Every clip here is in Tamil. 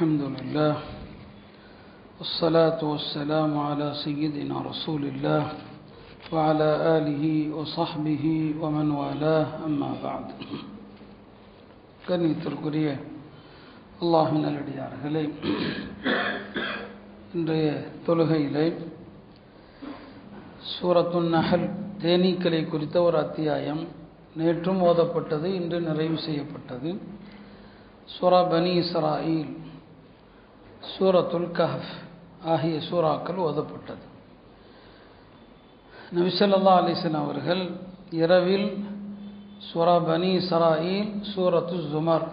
الحمد لله والصلاة والسلام على سيدنا رسول الله وعلى آله وصحبه ومن والاه أما بعد கண்ணியத்திற்குரிய அல்லாஹின் நல்லடியார்களே இன்றைய தொழுகையிலே சூரத்துன் நஹல் தேனீக்களை குறித்த ஒரு அத்தியாயம் நேற்றும் ஓதப்பட்டது இன்று நிறைவு செய்யப்பட்டது சூரா பனி இஸ்ராயில் சூரத்துல் கஹஃப் ஆகிய சூறாக்கள் ஓதப்பட்டது. நபிசல்லா அலிசன் அவர்கள் இரவில் சூரா பனி இஸ்ராயில் சூரத்து ஜுமர்.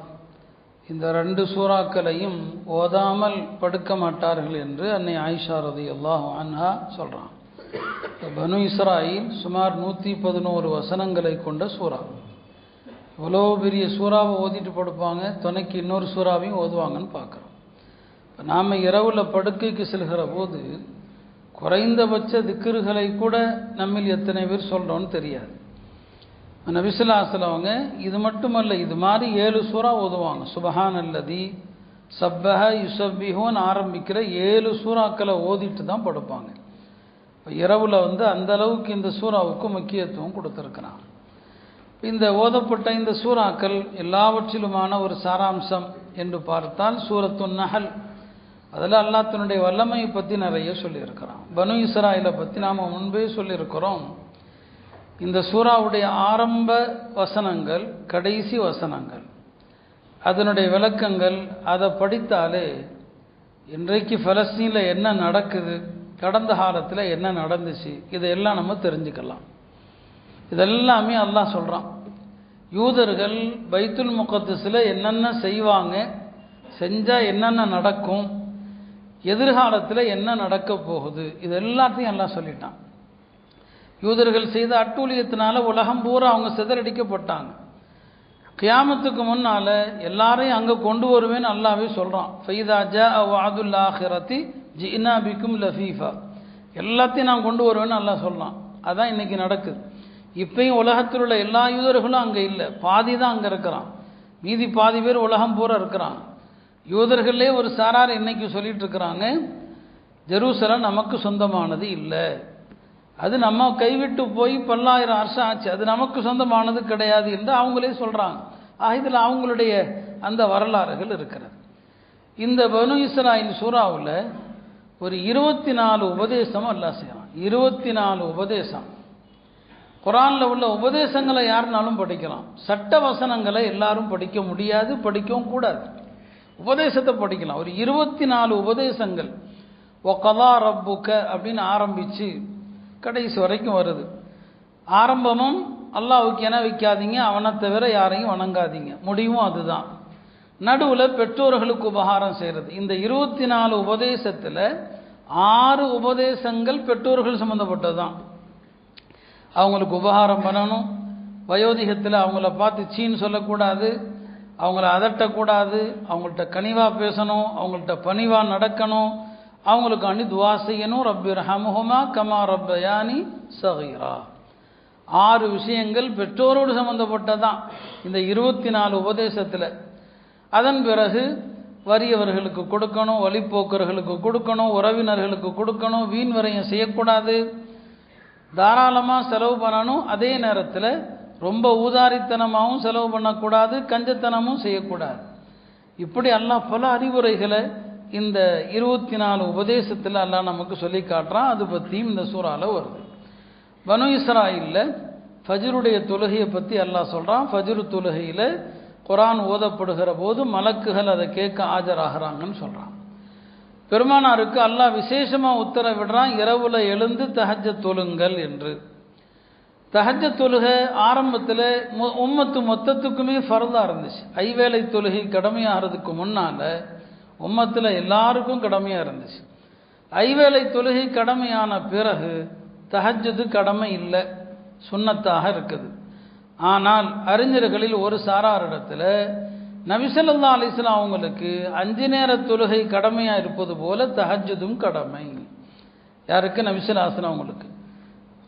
இந்த ரெண்டு சூறாக்களையும் ஓதாமல் படுக்க மாட்டார்கள் என்று அன்னை ஆயிஷா ரதி அல்லாஹ் அன்ஹா சொல்கிறான் பனு இஸ்ராயில் சுமார் நூற்றி பதினோரு வசனங்களை கொண்ட சூறா. இவ்வளோ பெரிய சூறாவை ஓதிட்டு படுப்பாங்க துணைக்கு இன்னொரு சூறாவையும் ஓதுவாங்கன்னு பார்க்குறோம். நாம் இரவில் படுக்கைக்கு செல்கிற போது குறைந்தபட்ச திக்கிறுகளை கூட நம்மில் எத்தனை பேர் சொல்கிறோன்னு தெரியாது. நபிசுல்லாசல் அவங்க இது மட்டுமல்ல இது மாதிரி ஏழு சூறா ஓதுவாங்க. சுபஹான் அல்லதி சப்பஹ யுசப்பிஹோன்னு ஆரம்பிக்கிற ஏழு சூறாக்களை ஓதிட்டு தான் படுப்பாங்க. இப்போ இரவில் வந்து அந்த அளவுக்கு இந்த சூறாவுக்கு முக்கியத்துவம் கொடுத்துருக்கிறான் இந்த ஓதப்பட்ட இந்த சூறாக்கள் எல்லாவற்றிலுமான ஒரு சாராம்சம் என்று பார்த்தால் சூரத்து நகல் அதில் அல்லாத்தினுடைய வல்லமையை பற்றி நிறைய சொல்லியிருக்கிறான். பனு இஸ்ராயிலை பற்றி நாம் முன்பே சொல்லியிருக்கிறோம். இந்த சூறாவுடைய ஆரம்ப வசனங்கள் கடைசி வசனங்கள் அதனுடைய விளக்கங்கள் அதை படித்தாலே இன்றைக்கு பலஸ்தீனில் என்ன நடக்குது கடந்த காலத்தில் என்ன நடந்துச்சு இதையெல்லாம் நம்ம தெரிஞ்சுக்கலாம். இதெல்லாமே அல்லாஹ் சொல்கிறான் யூதர்கள் பைத்துல் முகத்தஸில் என்னென்ன செய்வாங்க செஞ்சால் என்னென்ன நடக்கும் எதிர்காலத்தில் என்ன நடக்க போகுது? இது எல்லாத்தையும் எல்லாம் சொல்லிட்டான். யூதர்கள் செய்த அட்டூழியத்தினால உலகம் பூரா அவங்க சிதறடிக்கப்பட்டாங்க. கியாமத்துக்கு முன்னால் எல்லாரையும் அங்கே கொண்டு வருவேன்னு அல்லாவே சொல்கிறான் ஃபைதா ஜா வாதுல்லாஹிரத்தி ஜினா பிக்கும் லஃபீஃபா. எல்லாத்தையும் நான் கொண்டு வருவேன்னு அல்லா சொல்லலாம் அதான் இன்றைக்கி நடக்குது. இப்பயும் உலகத்தில் உள்ள எல்லா யூதர்களும் அங்கே இல்லை. பாதி தான் அங்கே இருக்கிறான். மீதி பாதி பேர் உலகம் பூரா இருக்கிறான் யூதர்களே ஒரு சாரார் இன்னைக்கு சொல்லிட்டு இருக்கிறாங்க ஜெருசலம் நமக்கு சொந்தமானது இல்லை. அது நம்ம கைவிட்டு போய் பல்லாயிரம் வருஷம் ஆச்சு. அது நமக்கு சொந்தமானது கிடையாது என்று அவங்களே சொல்கிறாங்க ஆக இதில் அவங்களுடைய அந்த வரலாறுகள் இருக்கிறது. இந்த பனு இஸ்ராயின் சூறாவில் ஒரு இருபத்தி நாலு உபதேசம் அல்லா செய்யலாம் இருபத்தி நாலு உபதேசம். குரானில் உள்ள உபதேசங்களை யாருனாலும் படிக்கலாம். சட்ட வசனங்களை எல்லாரும் படிக்க முடியாது படிக்கவும் கூடாது. உபதேசத்தை படிக்கலாம் ஒரு இருபத்தி நாலு உபதேசங்கள். ஒக்கதா ரப்புக்க அப்படின்னு ஆரம்பித்து கடைசி வரைக்கும் வருது. ஆரம்பமும் அல்லாவுக்கு என வைக்காதீங்க அவனை தவிர யாரையும் வணங்காதீங்க. முடிவும் அதுதான். நடுவில் பெற்றோர்களுக்கு உபகாரம் செய்கிறது இந்த இருபத்தி நாலு உபதேசத்தில் ஆறு உபதேசங்கள் பெற்றோர்கள் சம்மந்தப்பட்டது தான் அவங்களுக்கு உபகாரம் பண்ணணும். வயோதிகத்தில் அவங்கள பார்த்து சீன்னு சொல்லக்கூடாது. அவங்கள அதட்டக்கூடாது அவங்கள்ட்ட கனிவாக பேசணும் அவங்கள்ட்ட பணிவாக நடக்கணும் அவங்களுக்கு துவா செய்யணும். ரப்பி ரஹமுஹுமா கமா ரப்பயானி சஹீரா ஆறு விஷயங்கள் பெற்றோரோடு சம்மந்தப்பட்டதான் இந்த இருபத்தி நாலு உபதேசத்தில். அதன் பிறகு வறியவர்களுக்கு கொடுக்கணும் வழிப்போக்கர்களுக்கு கொடுக்கணும் உறவினர்களுக்கு கொடுக்கணும் வீண் வரையும் செய்யக்கூடாது. தாராளமாக செலவு பண்ணணும். அதே நேரத்தில் ரொம்ப ஊதாரித்தனமாகவும் செலவு பண்ணக்கூடாது கஞ்சத்தனமும் செய்யக்கூடாது. இப்படி எல்லாம் பல அறிவுரைகளை இந்த இருபத்தி நாலு உபதேசத்தில் எல்லாம் நமக்கு சொல்லி காட்டுறான். அது பற்றியும் இந்த சூறாவில் வருது. பனு இஸ்ராயில் ஃபஜருடைய தொழுகையை பற்றி எல்லாம் சொல்கிறான் ஃபஜரு தொழுகையில் குரான் ஓதப்படுகிற போது மலக்குகள் அதை கேட்க ஆஜராகிறாங்கன்னு சொல்கிறான் பெருமானாருக்கு அல்லாஹ் விசேஷமாக உத்தரவிடுறான். இரவில் எழுந்து தஹஜ தொழுங்கள் என்று. தஹஜ தொழுகை ஆரம்பத்தில் உம்மத்து மொத்தத்துக்குமே ஃபர்தாக இருந்துச்சு. ஐவேளை தொழுகை கடமையாகிறதுக்கு முன்னால் உம்மத்தில் எல்லாருக்கும் கடமையாக இருந்துச்சு. ஐவேளை தொழுகை கடமையான பிறகு தஹஜது கடமை இல்லை சுண்ணத்தாக இருக்குது. ஆனால் அறிஞர்களில் ஒரு சாராரிடத்தில் நபிசல்லா அலிஸ்லாம் அவங்களுக்கு அஞ்சு நேர தொழுகை கடமையாக இருப்பது போல தஹஜதும் கடமை. யாருக்கு? நபிசல்லாஸ்லாம் அவங்களுக்கு.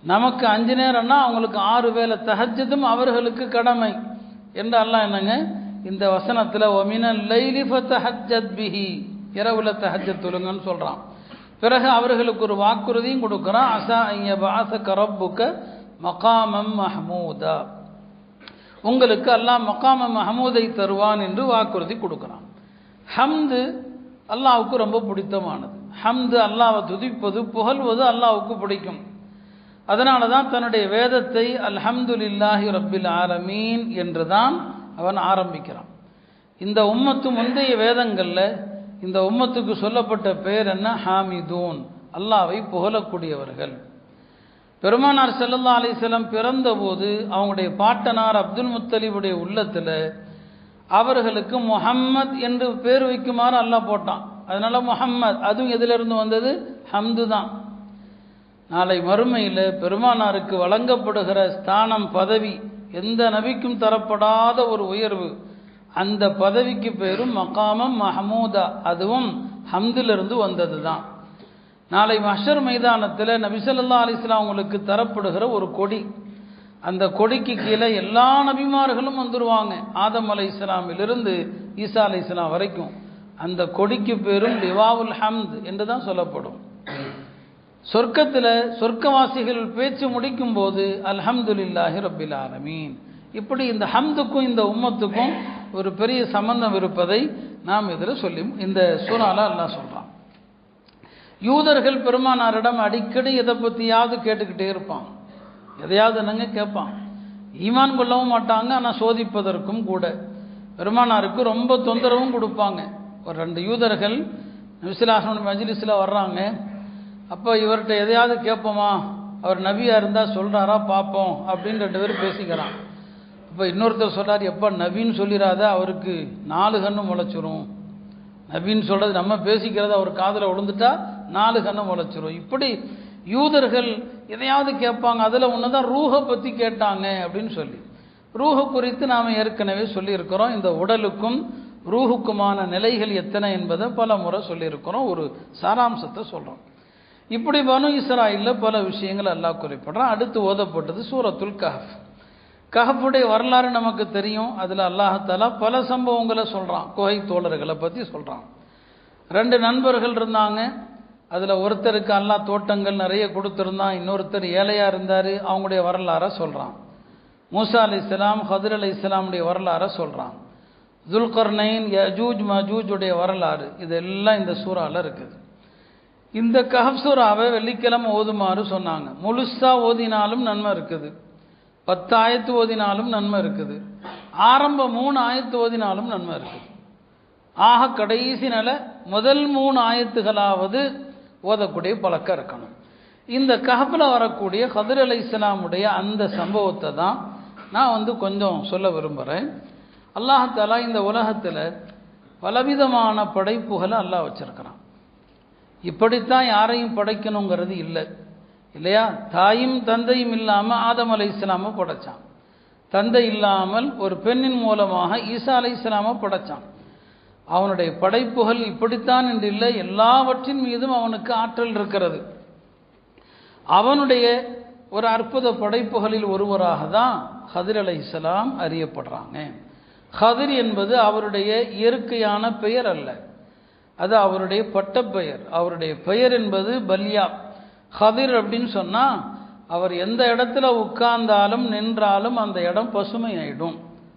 நமக்கு அஞ்சு நேரம்னா அவங்களுக்கு ஆறு வேலை தஹஜதும் அவர்களுக்கு கடமை. என்று அல்லாஹ் என்னங்க? இந்த வசனத்தில் ஒமினல் லைலி ஃபத்தஹஜத் பிஹி. இரவுல தஹஜத் தொழுங்கன்னு சொல்கிறான் பிறகு அவர்களுக்கு ஒரு வாக்குறுதியும் கொடுக்குறான். அசா ஐய பாச கரப்புக்க மகாமம் மஹமூதா. உங்களுக்கு அல்லாஹ் மகாம மஹமூதை தருவான் என்று வாக்குறுதி கொடுக்குறான். ஹம்து அல்லாவுக்கு ரொம்ப பிடித்தமானது. ஹம்து அல்லாவை துதிப்பது புகழ்வது அல்லாவுக்கு பிடிக்கும். அதனால தான் தன்னுடைய வேதத்தை அல்ஹம்துலில்லாஹி ரப்பில் ஆலமீன் என்று தான் அவன் ஆரம்பிக்கிறான். இந்த உம்மத்து முந்தைய வேதங்களில் இந்த உம்மத்துக்கு சொல்லப்பட்ட பேர் என்ன? ஹாமிதூன். அல்லாவை புகழக்கூடியவர்கள். பெருமானார் செல்லல்லா அலிசலம் பிறந்தபோது அவங்களுடைய பாட்டனார் அப்துல் முத்தலிபுடைய உள்ளத்தில் அவர்களுக்கு முஹம்மத் என்று பேர் வைக்குமாறு அல்லாஹ் போட்டான். அதனால் முஹம்மத் அதுவும் எதிலிருந்து வந்தது? ஹம்து தான் நாளை மறுமையில் பெருமானாருக்கு வழங்கப்படுகிற ஸ்தானம் பதவி எந்த நபிக்கும் தரப்படாத ஒரு உயர்வு அந்த பதவிக்கு பேரும் மகாமம் மஹமூதா அதுவும் ஹம்திலிருந்து வந்தது தான் நாளை மஷர் மைதானத்தில் நபிசல்லா அலிஸ்லாம் அவங்களுக்கு தரப்படுகிற ஒரு கொடி. அந்த கொடிக்கு கீழே எல்லா நபிமார்களும் வந்துடுவாங்க ஆதம் அலை இஸ்லாமிலிருந்து ஈசா அலை இஸ்லாம் வரைக்கும். அந்த கொடிக்கு பேரும் லிவாவுல் ஹம்த் என்று தான் சொல்லப்படும். சொர்க்கத்தில் சொர்க்கவாசிகள் பேச்சு முடிக்கும் போது அல்ஹம்துலில்லாஹி ரபில் ஆலமீன். இப்படி இந்த ஹம்துக்கும் இந்த உம்மத்துக்கும் ஒரு பெரிய சம்பந்தம் இருப்பதை நாம் இதில் சொல்லி இந்த சூறால அல்லாஹ் சொல்கிறான் யூதர்கள் பெருமானாரிடம் அடிக்கடி எதை பற்றியாவது கேட்டுக்கிட்டே இருப்பான். எதையாவது என்னங்க கேட்பான். ஈமான் கொள்ளவும் மாட்டாங்க ஆனால் சோதிப்பதற்கும் கூட. பெருமானாருக்கு ரொம்ப தொந்தரவும் கொடுப்பாங்க. ஒரு ரெண்டு யூதர்கள் நபிசிலாசனோட மஜிலிஸில் வர்றாங்க. அப்போ இவர்கிட்ட எதையாவது கேட்போமா? அவர் நபியாக இருந்தால் சொல்கிறாரா பார்ப்போம் அப்படின்னு ரெண்டு பேரும் பேசிக்கிறான். இப்போ இன்னொருத்தர் சொல்கிறார் எப்போ நபின்னு சொல்லிடாத அவருக்கு நாலு கண்ணு முளைச்சிரும். நபின்னு சொல்கிறது நம்ம பேசிக்கிறது அவர் காதில் விழுந்துட்டா நாலு கண்ணு முளைச்சிரும். இப்படி யூதர்கள் எதையாவது கேட்பாங்க அதில் ஒன்று தான் ரூஹை பற்றி கேட்டாங்க அப்படின்னு சொல்லி. ரூஹு குறித்து நாம் ஏற்கனவே சொல்லியிருக்கிறோம். இந்த உடலுக்கும் ரூஹுக்குமான நிலைகள் எத்தனை என்பதை பல முறை சொல்லியிருக்கிறோம். ஒரு சாராம்சத்தை சொல்கிறோம் இப்படி பனு இஸ்ராயில் பல விஷயங்கள் அல்லாஹ் குறிப்பிட்றான். அடுத்து ஓதப்பட்டது சூரத்துல் கஹப் கஹஃபுடைய வரலாறு நமக்கு தெரியும். அதில் அல்லாஹாலா பல சம்பவங்களை சொல்கிறான் குகை தோழர்களை பற்றி சொல்கிறான் ரெண்டு நண்பர்கள் இருந்தாங்க. அதில் ஒருத்தருக்கு அல்லா தோட்டங்கள் நிறைய கொடுத்துருந்தான். இன்னொருத்தர் ஏழையாக இருந்தார். அவங்களுடைய வரலாறை சொல்கிறான் மூசா அலி இஸ்லாம் ஹதர் அலி இஸ்லாமுடைய வரலாறை சொல்கிறான் துல்கர்னைன் யஜூஜ் மஜூஜுடைய வரலாறு. இதெல்லாம் இந்த சூறாவில் இருக்குது. இந்த கஹப்சூராவை வெள்ளிக்கிழமை ஓதுமாறு சொன்னாங்க. முழுசாக ஓதினாலும் நன்மை இருக்குது. பத்து ஆயத்து ஓதினாலும் நன்மை இருக்குது. ஆரம்ப மூணு ஆயத்து ஓதினாலும் நன்மை இருக்குது. ஆக கடைசி நில முதல் மூணு ஆயத்துகளாவது ஓதக்கூடிய பழக்கம் இருக்கணும். இந்த கஹப்பில் வரக்கூடிய ஹதர் அலை இஸ்லாமுடைய அந்த சம்பவத்தை தான் நான் வந்து கொஞ்சம் சொல்ல விரும்புகிறேன் அல்லாஹாலா இந்த உலகத்தில் பலவிதமான படைப்புகளை அல்லாஹ் வச்சுருக்கிறான். இப்படித்தான் யாரையும் படைக்கணுங்கிறது இல்லை. இல்லையா? தாயும் தந்தையும் இல்லாமல் ஆதம் அலை இஸ்லாமை படைச்சான். தந்தை இல்லாமல் ஒரு பெண்ணின் மூலமாக ஈசா அலை இஸ்லாமை படைச்சான். அவனுடைய படைப்புகள் இப்படித்தான் என்று இல்லை. எல்லாவற்றின் மீதும் அவனுக்கு ஆற்றல் இருக்கிறது. அவனுடைய ஒரு அற்புத படைப்புகளில் ஒருவராக தான் ஹதிர் அலை இஸ்லாம் அறியப்படுறாங்க ஹதிர் என்பது அவருடைய இயற்கையான பெயர் அல்ல. அது அவருடைய பட்டப்பெயர். அவருடைய பெயர் என்பது பல்யா. ஹதிர் அப்படின்னு சொன்னால் அவர் எந்த இடத்துல உட்கார்ந்தாலும் நின்றாலும் அந்த இடம் பசுமை ஆயிடும்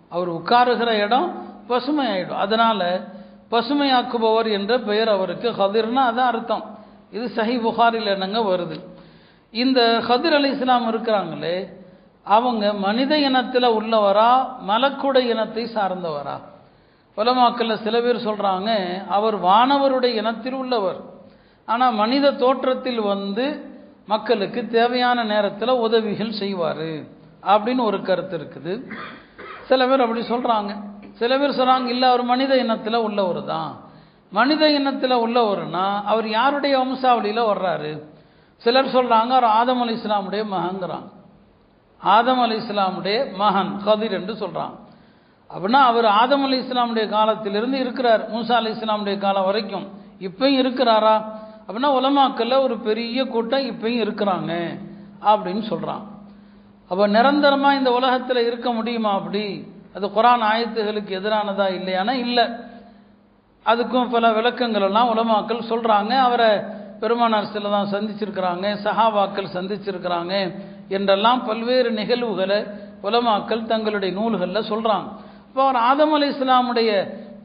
அவர் உட்காருகிற இடம் பசுமை ஆயிடும் அதனால் பசுமையாக்குபவர் என்ற பெயர் அவருக்கு. ஹதிர்னா அதான் அர்த்தம். இது சஹி புகாரில் என்னங்க வருது? இந்த ஹதிர் அலி இஸ்லாம் இருக்கிறாங்களே அவங்க மனித இனத்தில் உள்ளவரா மலக்குட இனத்தை சார்ந்தவரா? உலமாக்கல்ல சில பேர் சொல்கிறாங்க அவர் வானவருடைய இனத்தில் உள்ளவர். ஆனால் மனித தோற்றத்தில் வந்து மக்களுக்கு தேவையான நேரத்தில் உதவிகள் செய்வார் அப்படின்னு ஒரு கருத்து இருக்குது. சில பேர் அப்படி சொல்கிறாங்க சில பேர் சொல்கிறாங்க இல்லை அவர் மனித இனத்தில் உள்ளவர் தான். மனித இனத்தில் உள்ளவர்னா அவர் யாருடைய வம்சாவளியில் வர்றாரு? சிலர் சொல்கிறாங்க அவர் ஆதம் அலி இஸ்லாமுடைய மகங்கிறாங்க ஆதம் அலி இஸ்லாமுடைய மகன் கதிர் என்று சொல்கிறாங்க அப்படின்னா அவர் ஆதம் அலி இஸ்லாமுடைய காலத்திலிருந்து இருக்கிறார். மூசா அலி இஸ்லாமுடைய காலம் வரைக்கும். இப்பயும் இருக்கிறாரா? அப்படின்னா உலமாக்கல்ல ஒரு பெரிய கூட்டம் இப்பயும் இருக்கிறாங்க அப்படின்னு சொல்கிறான் அப்போ நிரந்தரமாக இந்த உலகத்தில் இருக்க முடியுமா அப்படி? அது குரான் ஆயத்துகளுக்கு எதிரானதா இல்லையானா இல்லை. அதுக்கும் பல விளக்கங்கள் எல்லாம் உலமாக்கள் சொல்கிறாங்க அவரை பெருமானார் சில தான் சந்திச்சிருக்கிறாங்க சஹாபாக்கள் சந்திச்சிருக்கிறாங்க என்றெல்லாம் பல்வேறு நிகழ்வுகளை உலமாக்கள் தங்களுடைய நூல்களில் சொல்கிறாங்க இப்போ அவர் ஆதம் அலி இஸ்லாமுடைய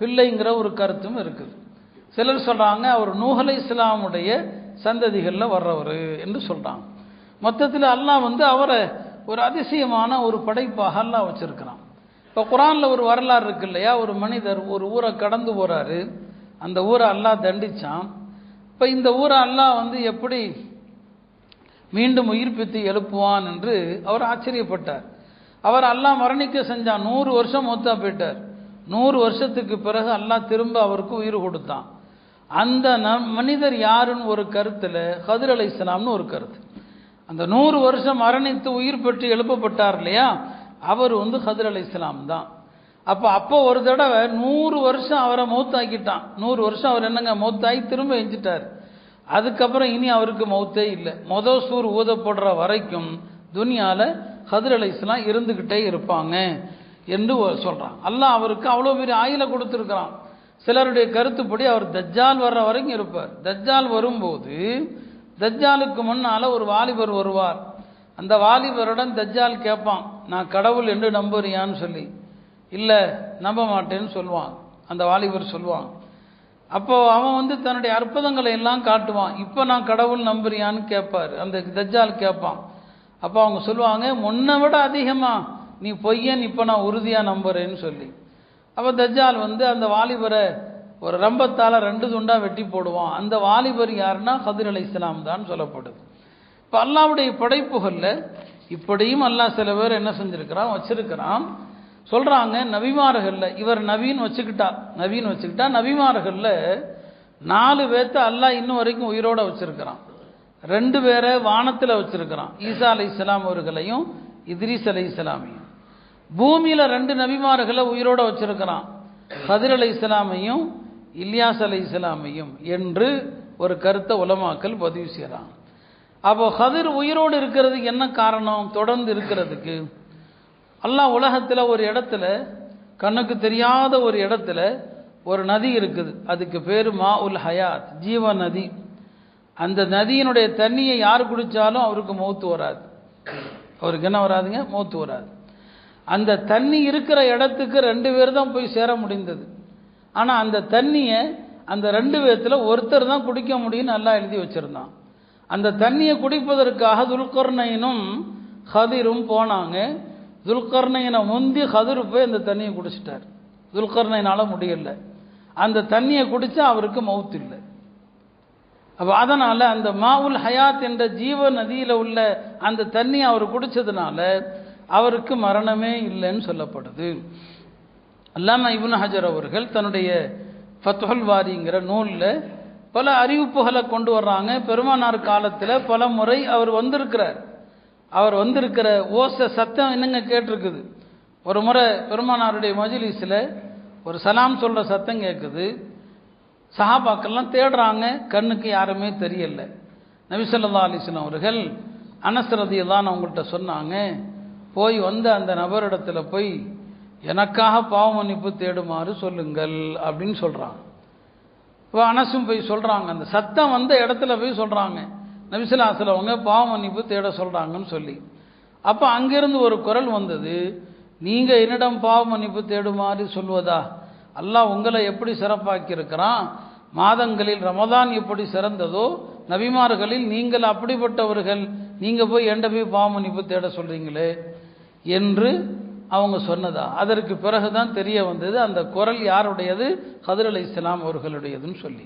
பிள்ளைங்கிற ஒரு கருத்தும் இருக்குது. சிலர் சொல்கிறாங்க அவர் நூஹலை இஸ்லாமுடைய சந்ததிகளில் வர்றவர் என்று சொல்கிறாங்க மொத்தத்தில் அல்லாஹ் வந்து அவரை ஒரு அதிசயமான ஒரு படைப்பாக அல்லாஹ் வச்சிருக்கிறான். இப்போ குரானில் ஒரு வரலாறு இருக்கு இல்லையா? ஒரு மனிதர் ஒரு ஊரை கடந்து போகிறாரு அந்த ஊரை அல்லாஹ் தண்டிச்சான். இப்போ இந்த ஊரை அல்லாஹ் வந்து எப்படி மீண்டும் உயிர்ப்பித்து எழுப்புவான் என்று அவர் ஆச்சரியப்பட்டார். அவர் அல்லாஹ் மரணிக்க செஞ்சான் நூறு வருஷம் மூத்தா போயிட்டார். நூறு வருஷத்துக்கு பிறகு அல்லாஹ் திரும்ப அவருக்கு உயிர் கொடுத்தான். அந்த ந மனிதர் யாருன்னு ஒரு கருத்தில் ஹதிர் அலை இஸ்லாம்னு ஒரு கருத்து. அந்த நூறு வருஷம் மரணித்து உயிர் பெற்று எழுப்பப்பட்டார் இல்லையா? அவர் வந்து ஹதிர் அலை இஸ்லாம் தான். அப்போ அப்போ ஒரு தடவை நூறு வருஷம் அவரை மௌத்தாக்கிட்டான். நூறு வருஷம் அவர் என்னங்க மௌத்தாகி திரும்ப எஞ்சிட்டார். அதுக்கப்புறம் இனி அவருக்கு மௌத்தே இல்லை. மொதல் சூர் ஊதப்படுற வரைக்கும் துனியாவில் ஹதர் அலை இஸ்லாம் இருந்துக்கிட்டே இருப்பாங்க என்று சொல்கிறான் அல்லாஹ் அவருக்கு அவ்வளோ பெரிய ஆயில கொடுத்துருக்குறான். சிலருடைய கருத்துப்படி அவர் தஜ்ஜால் வர்ற வரைக்கும் இருப்பார். தஜ்ஜால் வரும்போது தஜ்ஜாலுக்கு முன்னால் ஒரு வாலிபர் வருவார். அந்த வாலிபருடன் தஜ்ஜால் கேட்பான் நான் கடவுள் என்று நம்புறியான்னு சொல்லி. இல்லை நம்ப மாட்டேன்னு சொல்லுவான் அந்த வாலிபர் சொல்லுவான். அப்போ அவன் வந்து தன்னுடைய அற்புதங்களை எல்லாம் காட்டுவான். இப்போ நான் கடவுள் நம்புறியான்னு கேட்பார். அந்த தஜ்ஜால் கேட்பான். அப்போ அவங்க சொல்லுவாங்க முன்னை விட அதிகமாக நீ பொய்யன் இப்போ நான் உறுதியாக நம்புறேன்னு சொல்லி. அப்போ தஜ்ஜால் வந்து அந்த வாலிபரை ஒரு ரம்பத்தால் ரெண்டு துண்டாக வெட்டி போடுவான். அந்த வாலிபர் யாருன்னா ஹதிர் அலி இஸ்லாம் தான் சொல்லப்படுது. இப்போ அல்லாவுடைய படைப்புகளில் இப்படியும் அல்லாஹ் சில பேர் என்ன செஞ்சுருக்கிறான் வச்சிருக்கிறான். சொல்கிறாங்க நபிமார்களில் இவர் நவீன் வச்சுக்கிட்டா நவீன் வச்சுக்கிட்டா நபிமார்களில் நாலு பேர்த்த அல்லாஹ் இன்னும் வரைக்கும் உயிரோட வச்சுருக்கிறான். ரெண்டு பேரை வானத்தில் வச்சிருக்கிறான். ஈசா அலை இஸ்லாம் அவர்களையும் இத்ரீஸ் அலை இஸ்லாமையும் பூமியில் ரெண்டு நபிமார்களை உயிரோட வச்சிருக்கிறான். ஹதிர் அலை இஸ்லாமையும் இல்யாஸ் அலை இஸ்லாமையும் என்று ஒரு கருத்தை உலமாக்கல் பதிவு செய்கிறான் அப்போ ஹதிர் உயிரோடு இருக்கிறதுக்கு என்ன காரணம்? தொடர்ந்து இருக்கிறதுக்கு. அல்லாஹ் உலகத்தில் ஒரு இடத்துல கண்ணுக்கு தெரியாத ஒரு இடத்துல ஒரு நதி இருக்குது. அதுக்கு பேர் மா உல் ஹயாத் ஜீவ நதி அந்த நதியினுடைய தண்ணியை யார் குடித்தாலும் அவருக்கு மௌத்து வராது. அவருக்கு என்ன வராதுங்க? மௌத்து வராது. அந்த தண்ணி இருக்கிற இடத்துக்கு ரெண்டு பேர் தான் போய் சேர முடிந்தது. ஆனால் அந்த தண்ணியை அந்த ரெண்டு பேர்த்தில் ஒருத்தர் தான் குடிக்க முடியும்னு நல்லா எழுதி வச்சுருந்தான். அந்த தண்ணியை குடிப்பதற்காக துல்கர்ணையனும் ஹதிரும் போனாங்க. துல்கர்ணையனை முந்தி ஹதிர் போய் அந்த தண்ணியை குடிச்சிட்டார். துல்கர்ணையினால் முடியல. அந்த தண்ணியை குடித்தா அவருக்கு மவுத்து இல்லை. அப்போ அதனால் அந்த மாவுல் ஹயாத் என்ற ஜீவ நதியில் உள்ள அந்த தண்ணி அவர் குடித்ததுனால அவருக்கு மரணமே இல்லைன்னு சொல்லப்படுது. அல்லாம இபுன் ஹஜர் அவர்கள் தன்னுடைய ஃபத்துல் வாரிங்கிற நூலில் பல அறிவிப்புகளை கொண்டு வர்றாங்க. பெருமானார் காலத்தில் பல முறை அவர் வந்திருக்கிறார். அவர் வந்திருக்கிற ஓச சத்தம் என்னங்க கேட்டிருக்குது? ஒரு முறை பெருமானாருடைய மஜிலிஸில் ஒரு சலாம் சொல்கிற சத்தம் கேட்குது சஹாபாக்கள்லாம் தேடுறாங்க கண்ணுக்கு யாருமே தெரியல. நபிசல்லா அலிஸ்லாம் அவர்கள் அனசரதியை தான் அவங்கள்ட்ட சொன்னாங்க போய் வந்து அந்த நபரிடத்துல போய் எனக்காக பாவ மன்னிப்பு தேடுமாறு சொல்லுங்கள் அப்படின்னு சொல்கிறாங்க இப்போ அனசும் போய் சொல்கிறாங்க அந்த சத்தம் வந்த இடத்துல போய் சொல்கிறாங்க நபிசிலாசில் அவங்க பாவ மன்னிப்பு தேட சொல்கிறாங்கன்னு சொல்லி. அப்போ அங்கிருந்து ஒரு குரல் வந்தது நீங்கள் என்னிடம் பாவ மன்னிப்பு தேடுமாறு சொல்வதா? அல்லாஹ் உங்களை எப்படி சிறப்பாக்கியிருக்கிறான்? மாதங்களில் ரமதான் எப்படி சிறந்ததோ நபிமார்களில் நீங்கள் அப்படிப்பட்டவர்கள் நீங்கள் போய் எண்ட போய் பாவமன்னிப்பு தேட சொல்கிறீங்களே என்று அவங்க சொன்னதா? அதற்கு பிறகுதான் தெரிய வந்தது அந்த குரல் யாருடையது? ஹதர் அலி இஸ்லாம் அவர்களுடையதுன்னு சொல்லி.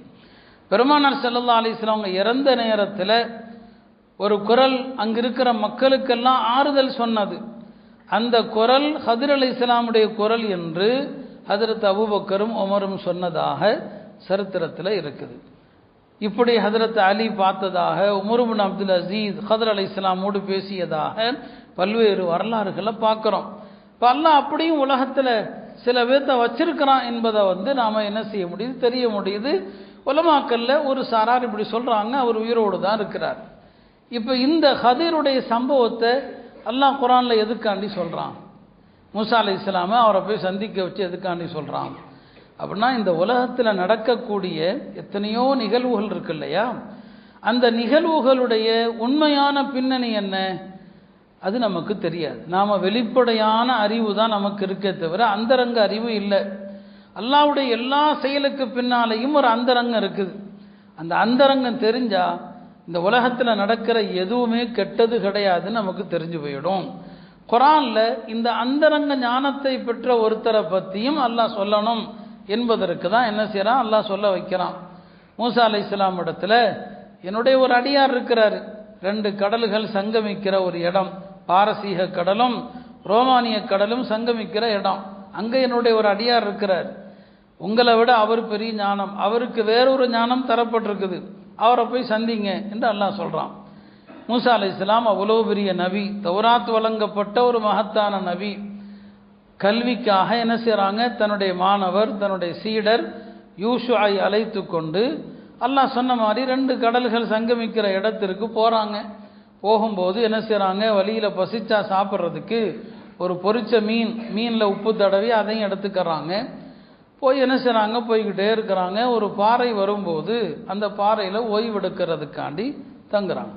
பெருமானார் செல்லல்லா அலி இஸ்லாம் அவங்க இறந்த நேரத்தில் ஒரு குரல் அங்கே இருக்கிற மக்களுக்கெல்லாம் ஆறுதல் சொன்னது. அந்த குரல் ஹதிர் அலி இஸ்லாமுடைய குரல் என்று ஹதரத் அபுபக்கரும் உமரும் சொன்னதாக சரித்திரத்தில் இருக்குது. இப்படி ஹதரத் அலி பார்த்ததாக உமருபின் அப்துல் அசீஸ் ஹதர் அலி இஸ்லாமோடு பேசியதாக பல்வேறு வரலாறுகளை பார்க்குறோம். இப்போ அல்லாஹ் அப்படியும் உலகத்தில் சில பேர்த்த வச்சிருக்கிறான் என்பதை வந்து நாம் என்ன செய்ய முடியுது தெரிய முடியுது. உலமாக்கல்ல ஒரு சாரார் இப்படி சொல்கிறாங்க அவர் உயிரோடு தான் இருக்கிறார். இப்போ இந்த ஹதீருடைய சம்பவத்தை அல்லாஹ் குரானில் எதுக்காண்டி சொல்கிறான் மூசா அலி இஸ்லாமை அவரை போய் சந்திக்க வச்சு எதுக்காண்டி சொல்கிறான் அப்படின்னா இந்த உலகத்தில் நடக்கக்கூடிய எத்தனையோ நிகழ்வுகள் இருக்கு இல்லையா? அந்த நிகழ்வுகளுடைய உண்மையான பின்னணி என்ன? அது நமக்கு தெரியாது. நாம் வெளிப்படையான அறிவு தான் நமக்கு இருக்கே தவிர அந்தரங்க அறிவு இல்லை. அல்லாவுடைய எல்லா செயலுக்கு பின்னாலேயும் ஒரு அந்தரங்கம் இருக்குது. அந்த அந்தரங்கம் தெரிஞ்சால் இந்த உலகத்தில் நடக்கிற எதுவுமே கெட்டது கிடையாதுன்னு நமக்கு தெரிஞ்சு போயிடும். குரான்ல இந்த அந்தரங்க ஞானத்தை பெற்ற ஒருத்தரை பற்றியும் அல்லாஹ் சொல்லணும் என்பதற்கு தான் என்ன செய்கிறான் அல்லாஹ் சொல்ல வைக்கிறான். மூசா அலை இஸ்லாம் இடத்துல என்னுடைய ஒரு அடியார் இருக்கிறாரு. ரெண்டு கடல்கள் சங்கமிக்கிற ஒரு இடம். பாரசீக கடலும் ரோமானிய கடலும் சங்கமிக்கிற இடம். அங்கே என்னுடைய ஒரு அடியார் இருக்கிறார். உங்களை விட அவர் பெரிய ஞானம். அவருக்கு வேறொரு ஞானம் தரப்பட்டிருக்குது. அவரை போய் சந்திங்க என்று அல்லாஹ் சொல்கிறான் மூசா அலி இஸ்லாம் அவ்வளோ பெரிய நபி தௌராத் வழங்கப்பட்ட ஒரு மகத்தான நபி. கல்விக்காக என்ன செய்கிறாங்க தன்னுடைய மாணவர் தன்னுடைய சீடர் யூஷுஐ அழைத்து கொண்டு அல்லாஹ் சொன்ன மாதிரி ரெண்டு கடல்கள் சங்கமிக்கிற இடத்திற்கு போகிறாங்க போகும்போது என்ன செய்கிறாங்க வழியில் பசிச்சா சாப்பிட்றதுக்கு ஒரு பொரிச்ச மீன் மீனில் உப்பு தடவி அதையும் எடுத்துக்கிறாங்க. போய் என்ன செய்கிறாங்க போய்கிட்டே இருக்கிறாங்க. ஒரு பாறை வரும்போது அந்த பாறையில் ஓய்வெடுக்கிறதுக்காண்டி தங்குறாங்க.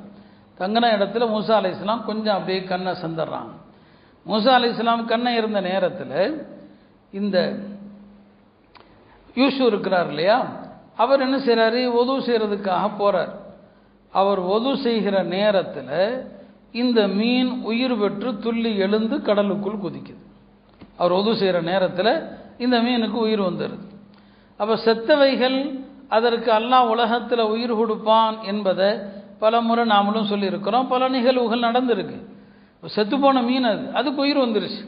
தங்கின இடத்துல மூசா அலி இஸ்லாம் கொஞ்சம் அப்படியே கண்ணை சந்துடுறாங்க மூசா அலி இஸ்லாம் கண்ணை இருந்த நேரத்தில் இந்த யூஷு இருக்கிறார் இல்லையா? அவர் என்ன செய்கிறாரு ஒது செய்கிறதுக்காக போகிறார் அவர் ஒது செய்கிற நேரத்தில் இந்த மீன் உயிர் பெற்று துள்ளி எழுந்து கடலுக்குள் குதிக்குது. அவர் ஒது செய்கிற நேரத்தில் இந்த மீனுக்கு உயிர் வந்துடுது அப்போ செத்தவைகள் அதற்கு அல்லாஹ் உலகத்தில் உயிர் கொடுப்பான் என்பதை பல முறை நாமளும் சொல்லியிருக்கிறோம் பல நிகழ்வுகள் நடந்திருக்கு. செத்து போன மீன் அது. அதுக்கு உயிர் வந்துருச்சு.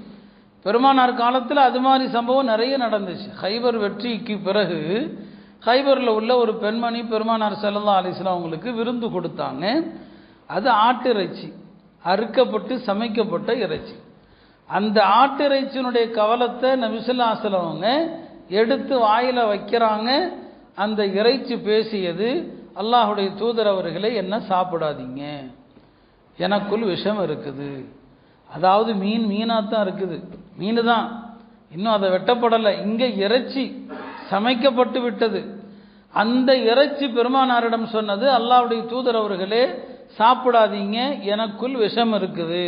பெருமானார் காலத்தில் அது மாதிரி சம்பவம் நிறைய நடந்துச்சு. ஹைபர் வெற்றிக்கு பிறகு ஹைபரில் உள்ள ஒரு பெண்மணி பெருமானார் செல்லல்லா அலிஸ்லாம் அவங்களுக்கு விருந்து கொடுத்தாங்க. அது ஆட்டிறைச்சி அறுக்கப்பட்டு சமைக்கப்பட்ட இறைச்சி. அந்த ஆட்டிறைச்சியினுடைய கவலத்தை நபிசுல்லாசலம் அவங்க எடுத்து வாயில் வைக்கிறாங்க. அந்த இறைச்சி பேசியது அல்லாஹுடைய தூதர் அவர்களே என்ன சாப்பிடாதீங்க? எனக்குள் விஷம் இருக்குது. அதாவது மீன் மீனாக தான் இருக்குது. மீன் தான் இன்னும் அதை வெட்டப்படலை. இங்கே இறைச்சி சமைக்கப்பட்டு விட்டது. அந்த இறைச்சி பெருமானாரிடம் சொன்னது அல்லாவுடைய தூதர் அவர்களே சாப்பிடாதீங்க. எனக்குள் விஷம் இருக்குது.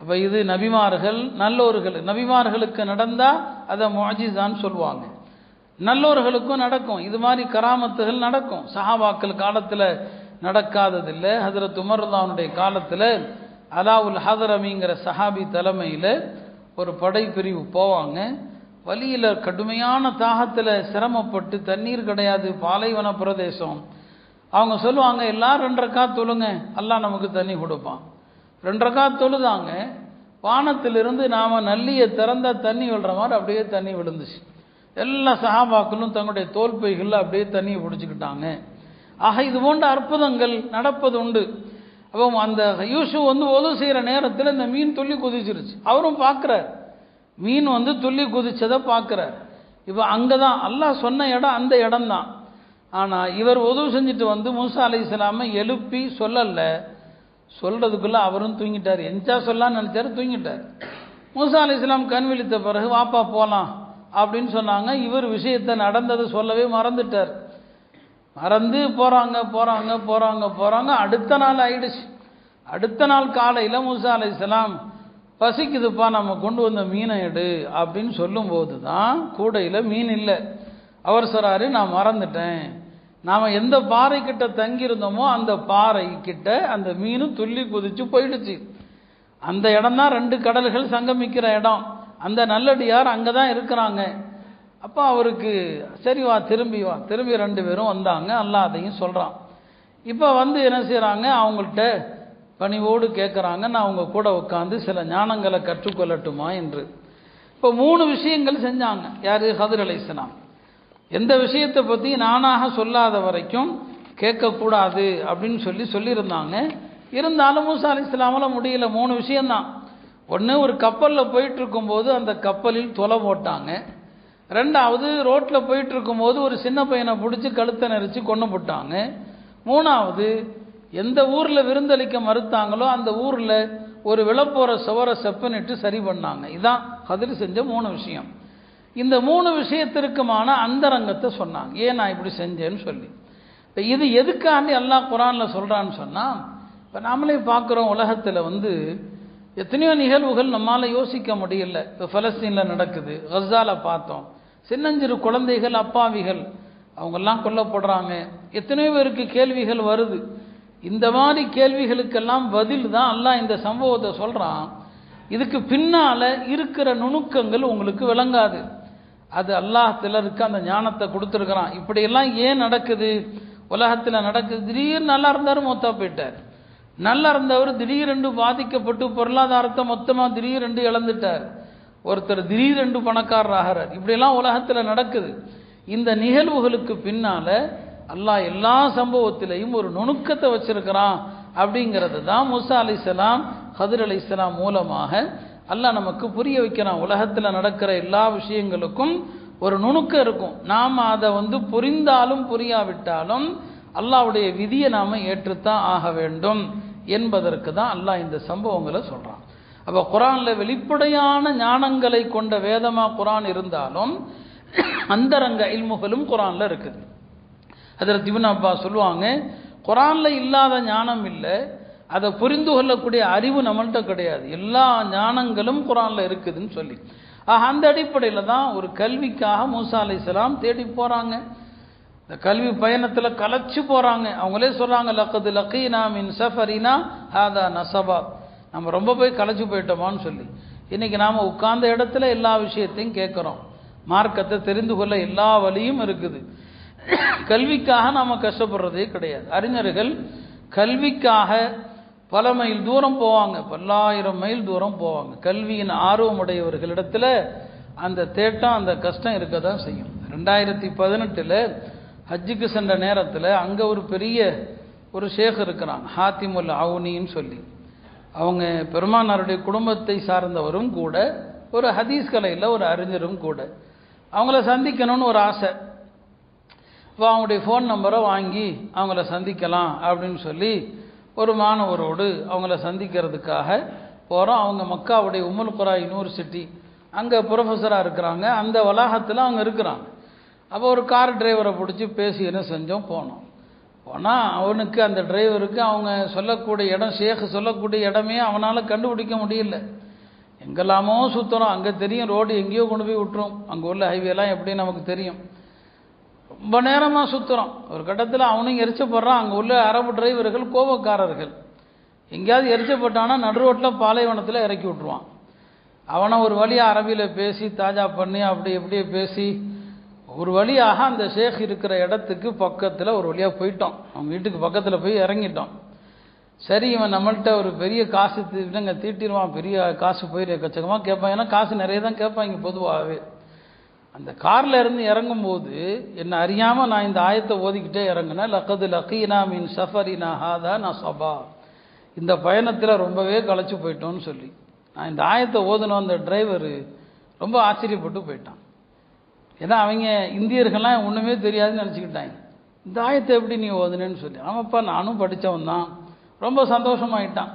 அப்போ இது நபிமார்கள் நல்லோர்கள். நபிமார்களுக்கு நடந்தால் அதை மொஜிசான்னு சொல்லுவாங்க. நல்லோர்களுக்கும் நடக்கும். இது மாதிரி கராமத்துகள் நடக்கும். சஹாபாக்கள் காலத்தில் நடக்காததில்லை. ஹசரத் உமர்தானுடைய காலத்தில் அலாவுல் ஹதரமிங்கிற சஹாபி தலைமையில் ஒரு படைப்பிரிவு போவாங்க. வழியில் கடுமையான தாகத்தில் சிரமப்பட்டு தண்ணீர் கிடையாது. பாலைவன பிரதேசம். அவங்க சொல்லுவாங்க எல்லாம் ரெண்டரைக்கா தொழுங்க. எல்லாம் நமக்கு தண்ணி கொடுப்பான். ரெண்டரைக்கா தொழுதாங்க. வானத்திலிருந்து நாம் நல்லியை திறந்த தண்ணி விழுற மாதிரி அப்படியே தண்ணி விழுந்துச்சு. எல்லா சஹாபாக்களும் தங்களுடைய தோல்பைகளில் அப்படியே தண்ணியை பிடிச்சிக்கிட்டாங்க. ஆக இது போன்ற அற்புதங்கள் நடப்பது உண்டு. அப்போ அந்த யூசு வந்து உதவு செய்கிற நேரத்தில் இந்த மீன் துள்ளி குதிச்சிருச்சு. அவரும் பார்க்குறார். மீன் வந்து துள்ளி குதிச்சதை பார்க்குறார். இப்போ அங்கே தான் அல்லாஹ் சொன்ன இடம் அந்த இடம்தான். ஆனால் இவர் உதவு செஞ்சுட்டு வந்து மூசா அலி இஸ்லாமை எழுப்பி சொல்லலை. சொல்கிறதுக்குள்ளே அவரும் தூங்கிட்டார். எஞ்சா சொல்லான்னு நினச்சாரு தூங்கிட்டார். மூசா அலி இஸ்லாம் கண் விழித்த பிறகு வாப்பா போகலாம் அப்படின்னு சொன்னாங்க. இவர் விஷயத்தை நடந்ததை சொல்லவே மறந்துட்டார். மறந்து போகிறாங்க போகிறாங்க போகிறாங்க போகிறாங்க அடுத்த நாள் ஆயிடுச்சு. அடுத்த நாள் காலையில் மூசா அலி இஸ்லாம் பசிக்குதுப்பா நம்ம கொண்டு வந்த மீனை எடு அப்படின்னு சொல்லும்போது தான் கூடையில் மீன் இல்லை. அவர் சொல்கிறாரு நான் மறந்துட்டேன். நாம் எந்த பாறை கிட்ட தங்கியிருந்தோமோ அந்த பாறை கிட்ட அந்த மீனும் துள்ளி குதிச்சு போயிடுச்சு. அந்த இடம் தான் ரெண்டு கடல்கள் சங்கமிக்கிற இடம். அந்த நல்லடியார் அங்கே தான் இருக்கிறாங்க. அப்போ அவருக்கு சரி வா திரும்பி வா. திரும்பி ரெண்டு பேரும் வந்தாங்க. அல்லா அதையும் சொல்கிறான் இப்போ வந்து என்ன செய்கிறாங்க அவங்கள்ட்ட பணிவோடு கேட்குறாங்க நான் அவங்க கூட உட்காந்து சில ஞானங்களை கற்றுக்கொள்ளட்டுமா என்று. இப்போ மூணு விஷயங்கள் செஞ்சாங்க. யார்? ஹதர் அலைசலாம் எந்த விஷயத்தை பற்றி நானாக சொல்லாத வரைக்கும் கேட்கக்கூடாது அப்படின்னு சொல்லி சொல்லியிருந்தாங்க. இருந்தாலும் மூசா அலி இஸ்லாமில் முடியல. மூணு விஷயந்தான் ஒன்று ஒரு கப்பலில் போயிட்டு இருக்கும்போது அந்த கப்பலில் தொலை போட்டாங்க. ரெண்டாவது ரோட்டில் போயிட்டு இருக்கும்போது ஒரு சின்ன பையனை பிடிச்சி கழுத்தை நெரிச்சு கொண்டு போட்டாங்க. மூணாவது எந்த ஊரில் விருந்தளிக்க மறுத்தாங்களோ அந்த ஊரில் ஒரு விழப்போகிற சுவரை செப்பனிட்டு சரி பண்ணாங்க. இதுதான் கதிர் செஞ்ச மூணு விஷயம். இந்த மூணு விஷயத்திற்குமான அந்தரங்கத்தை சொன்னாங்க. ஏன் நான் இப்படி செஞ்சேன்னு சொல்லி. இப்போ இது எதுக்காண்டி எல்லாம் குரானில் சொல்கிறான்னு சொன்னால் இப்போ நாமளே பார்க்குறோம் உலகத்தில் வந்து எத்தனையோ நிகழ்வுகள் நம்மால் யோசிக்க முடியல. இப்போ ஃபலஸ்தீனில் நடக்குது. கசால பார்த்தோம். சின்னஞ்சிறு குழந்தைகள் அப்பாவிகள் அவங்கெல்லாம் கொல்லப்படுறாங்க எத்தனையோ பேருக்கு கேள்விகள் வருது. இந்த மாதிரி கேள்விகளுக்கெல்லாம் பதில் தான் அல்லாஹ் இந்த சம்பவத்தை சொல்கிறான் இதுக்கு பின்னால் இருக்கிற நுணுக்கங்கள் உங்களுக்கு விளங்காது. அது அல்லாஹ் சிலருக்கு அந்த ஞானத்தை கொடுத்துருக்குறான். இப்படியெல்லாம் ஏன் நடக்குது? உலகத்தில் நடக்குது. திடீர்னு நல்லா இருந்தார் மூத்தா போயிட்டார். நல்லா இருந்தவர் திடீரென்று பாதிக்கப்பட்டு பொருளாதாரத்தை மொத்தமாக திடீரென்று இழந்துட்டார். ஒருத்தர் திடீரென்று பணக்காரர் ஆகிறார் இப்படியெல்லாம் உலகத்தில் நடக்குது. இந்த நிகழ்வுகளுக்கு பின்னால் அல்லாஹ் எல்லா சம்பவத்திலையும் ஒரு நுணுக்கத்தை வச்சிருக்கிறான் அப்படிங்கிறது தான் முசா அலிஸ்லாம் ஹதர் அலிஸ்லாம் மூலமாக அல்லாஹ் நமக்கு புரிய வைக்கிறான். உலகத்தில் நடக்கிற எல்லா விஷயங்களுக்கும் ஒரு நுணுக்கம் இருக்கும். நாம் அதை வந்து புரிந்தாலும் புரியாவிட்டாலும் அல்லாவுடைய விதியை நாம் ஏற்றுத்தான் ஆக வேண்டும். என்பதற்கு தான் அல்லாஹ் இந்த சம்பவங்களை சொல்கிறான் அப்போ குரானில் வெளிப்படையான ஞானங்களை கொண்ட வேதமாக குரான் இருந்தாலும் அந்தரங்க இல்முகளும் குரானில் இருக்குது. அதில் திவன் அப்பா சொல்லுவாங்க குரானில் இல்லாத ஞானம் இல்லை அதை புரிந்து கொள்ளக்கூடிய அறிவு நம்மள்கிட்ட கிடையாது. எல்லா ஞானங்களும் குரானில் இருக்குதுன்னு சொல்லி. ஆக அந்த அடிப்படையில் தான் ஒரு கல்விக்காக மூசா அலை தேடி போகிறாங்க இந்த கல்வி பயணத்தில் கலைச்சு போகிறாங்க அவங்களே சொல்கிறாங்க லக்கது லக்கீனா மின் சஃபரினா ஹாதா நசபா நம்ம ரொம்ப போய் கலைச்சு போயிட்டோமான்னு சொல்லி. இன்றைக்கி நாம் உட்கார்ந்த இடத்துல எல்லா விஷயத்தையும் கேட்குறோம். மார்க்கத்தை தெரிந்து கொள்ள எல்லா வழியும் இருக்குது. கல்விக்காக நாம் கஷ்டப்படுறதே கிடையாது. அறிஞர்கள் கல்விக்காக பல மைல் தூரம் போவாங்க. பல்லாயிரம் மைல் தூரம் போவாங்க. கல்வியின் ஆர்வமுடையவர்களிடத்தில் அந்த தேட்டம் அந்த கஷ்டம் இருக்க தான் செய்யும். ரெண்டாயிரத்தி பதினெட்டில் ஹஜ்ஜுக்கு சென்ற நேரத்தில் அங்கே ஒரு பெரிய ஒரு ஷேக் இருக்கிறாங்க ஹாத்திமுல் அவுனின்னு சொல்லி. அவங்க பெருமானாருடைய குடும்பத்தை சார்ந்தவரும் கூட ஒரு ஹதீஸ் கலையில் ஒரு அறிஞரும் கூட. அவங்கள சந்திக்கணும்னு ஒரு ஆசை. இப்போ அவங்களுடைய ஃபோன் நம்பரை வாங்கி அவங்கள சந்திக்கலாம் அப்படின்னு சொல்லி ஒரு மாணவரோடு அவங்கள சந்திக்கிறதுக்காக போகிறோம் அவங்க மக்காவுடைய உம்முல் குரா யூனிவர்சிட்டி. அங்கே ப்ரொஃபஸராக இருக்கிறாங்க. அந்த வளாகத்தில் அவங்க இருக்கிறாங்க. அப்போ ஒரு கார் டிரைவரை பிடிச்சி பேசி என்ன செஞ்சோம்? போனோம். போனால் அவனுக்கு அந்த டிரைவருக்கு அவங்க சொல்லக்கூடிய இடம் ஷேக் சொல்லக்கூடிய இடமே அவனால் கண்டுபிடிக்க முடியல. எங்கெல்லாமோ சுற்றுறோம் அங்கே தெரியும் ரோடு எங்கேயோ கொண்டு போய் விட்டுரும். அங்கே உள்ள ஹைவேலாம் எப்படி நமக்கு தெரியும்? ரொம்ப நேரமாக சுற்றுறோம் ஒரு கட்டத்தில் அவனும் எரிச்சப்படுறான். அங்கே உள்ள அரபு டிரைவர்கள் கோபக்காரர்கள். எங்கேயாவது எரிச்சப்பட்டானா நடு ரோட்டில் பாலைவனத்தில் இறக்கி விட்ருவான் அவனை ஒரு வழியாக அரபியில் பேசி தாஜா பண்ணி அப்படி இப்படியே பேசி ஒரு வழியாக அந்த ஷேக் இருக்கிற இடத்துக்கு பக்கத்தில் ஒரு வழியாக போயிட்டோம் அவங்க வீட்டுக்கு பக்கத்தில் போய் இறங்கிட்டோம் சரி இவன் நம்மள்கிட்ட ஒரு பெரிய காசு தீங்க தீட்டிடுவான். பெரிய காசு போயிட எக்கச்சக்கமாக கேட்பான். ஏன்னா காசு நிறைய தான் கேட்பாங்க பொதுவாகவே. அந்த காரில் இருந்து இறங்கும்போது என்னை அறியாமல் நான் இந்த ஆயத்தை ஓதிக்கிட்டே இறங்கினேன். லக்கது லக்கீனா மீன் சஃபரினா ஹாதா நான் சபா இந்த பயணத்தில் ரொம்பவே களைச்சி போயிட்டோன்னு சொல்லி. நான் இந்த ஆயத்தை ஓதுனோம் அந்த டிரைவர் ரொம்ப ஆச்சரியப்பட்டு போயிட்டான். ஏன்னா அவங்க இந்தியர்கள்லாம் ஒன்றுமே தெரியாதுன்னு நினச்சிக்கிட்டாங்க. இந்த ஆயத்தை எப்படி நீ ஓதுனேன்னு சொல்லி. ஆமாப்பா நானும் படித்தவன் தான். ரொம்ப சந்தோஷமாயிட்டான்.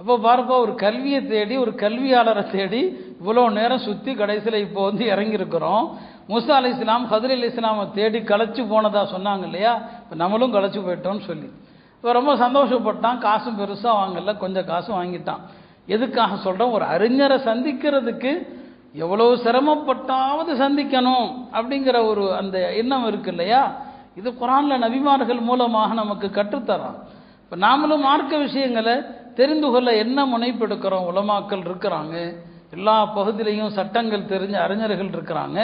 அப்போ பாருப்பா ஒரு கல்வியை தேடி ஒரு கல்வியாளரை தேடி இவ்வளோ நேரம் சுற்றி கடைசியில் இப்போ வந்து இறங்கியிருக்கிறோம். முசா அலி இஸ்லாம் ஹதர் அலி இஸ்லாமை தேடி களைச்சு போனதாக சொன்னாங்க இல்லையா? இப்போ நம்மளும் களைச்சு போயிட்டோம்னு சொல்லி. இப்போ ரொம்ப சந்தோஷப்பட்டான். காசும் பெருசாக வாங்கல. கொஞ்சம் காசும் வாங்கிட்டான். எதுக்காக சொல்கிறோம் ஒரு அறிஞரை சந்திக்கிறதுக்கு எவ்வளோ சிரமப்பட்டாவது சந்திக்கணும் அப்படிங்கிற ஒரு அந்த எண்ணம் இருக்கு இல்லையா? இது குரானில் நபிமார்கள் மூலமாக நமக்கு கற்றுத்தரான். இப்போ நாமளும் மார்க்க விஷயங்களை தெரிந்து கொள்ள என்ன முனைப்பெடுக்கிறோம்? உலமாக்கள் இருக்கிறாங்க. எல்லா பகுதியிலையும் சட்டங்கள் தெரிஞ்ச அறிஞர்கள் இருக்கிறாங்க.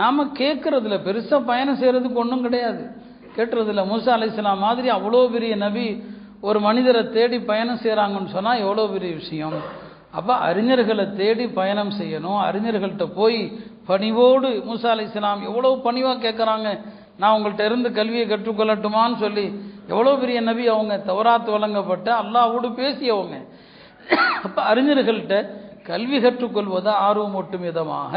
நாம் கேட்குறதுல பெருசாக பயணம் செய்கிறதுக்கு ஒன்றும் கிடையாது. கேட்டுறதில்ல மூசா அலிஸ்லாம் மாதிரி அவ்வளோ பெரிய நபி ஒரு மனிதரை தேடி பயணம் செய்கிறாங்கன்னு சொன்னால் எவ்வளோ பெரிய விஷயம்? அப்போ அறிஞர்களை தேடி பயணம் செய்யணும். அறிஞர்கள்ட்ட போய் பணிவோடு மூசா அலி இஸ்லாம் எவ்வளோ பணிவாக கேட்குறாங்க நான் உங்கள்கிட்ட இருந்து கல்வியை கற்றுக்கொள்ளட்டுமான்னு சொல்லி எவ்வளோ பெரிய நபி அவங்க தவறாத்து வழங்கப்பட்ட அல்லாவோடு பேசியவங்க. அப்போ அறிஞர்கள்ட்ட கல்வி கற்றுக்கொள்வது ஆர்வமூட்டும் விதமாக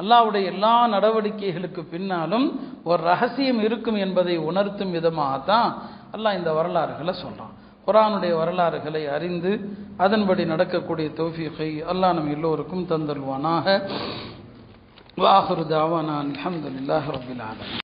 அல்லாவுடைய எல்லா நடவடிக்கைகளுக்கு பின்னாலும் ஒரு ரகசியம் இருக்கும் என்பதை உணர்த்தும் விதமாகத்தான் அல்லாஹ் இந்த வரலாறுகளை சொல்கிறான் குரானுடைய வரலாறுகளை அறிந்து அதன்படி நடக்கக்கூடிய தௌஃபீகை அல்லாஹ் நம் எல்லோருக்கும் தந்தல்வானாக வாஹுரு தாவானா அலமதுல்லாஹ் ரப்பில்